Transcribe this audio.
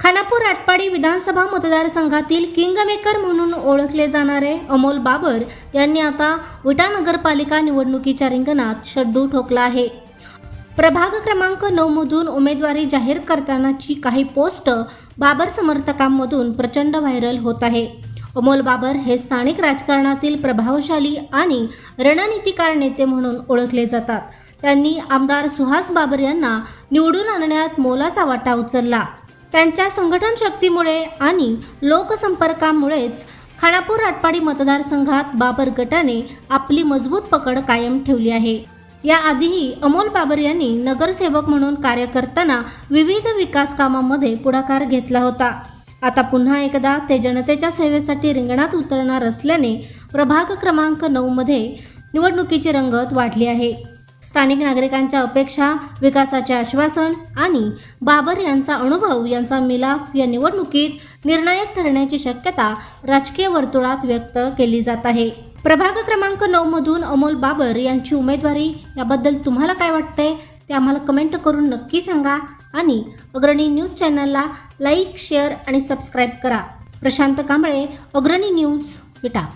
खानापूर आटपाडी विधानसभा मतदारसंघातील किंगमेकर म्हणून ओळखले जाणारे अमोल बाबर यांनी आता विटा नगरपालिका निवडणुकीच्या रिंगणात शड्डू ठोकला आहे. प्रभाग क्रमांक नऊमधून उमेदवारी जाहीर करतानाची काही पोस्ट बाबर समर्थकांमधून प्रचंड व्हायरल होत आहे. अमोल बाबर हे स्थानिक राजकारणातील प्रभावशाली आणि रणनीतिकार नेते म्हणून ओळखले जातात. त्यांनी आमदार सुहास बाबर यांना निवडून आणण्यात मोलाचा वाटा उचलला. त्यांच्या संघटन शक्तीमुळे आणि लोकसंपर्कामुळेच खानापूर आटपाडी मतदारसंघात बाबर गटाने आपली मजबूत पकड कायम ठेवली आहे. याआधीही अमोल बाबर यांनी नगरसेवक म्हणून कार्य करताना विविध विकास कामांमध्ये पुढाकार घेतला होता. आता पुन्हा एकदा ते जनतेच्या सेवेसाठी रिंगणात उतरणार असल्याने प्रभाग क्रमांक नऊमध्ये निवडणुकीची रंगत वाढली आहे. स्थानिक नागरिकांच्या अपेक्षा विकासाचे आश्वासन आणि बाबर यांचा अनुभव यांचा मिलाफ या निवडणुकीत निर्णायक ठरण्याची शक्यता राजकीय वर्तुळात व्यक्त केली जात आहे. प्रभाग क्रमांक नऊ मधून अमोल बाबर यांची उमेदवारी याबद्दल तुम्हाला काय वाटतंय? ते आम्हाला कमेंट करून नक्की सांगा आणि अग्रणी न्यूज चॅनलला लाईक शेअर आणि सबस्क्राईब करा. प्रशांत कांबळे अग्रणी न्यूज विटा.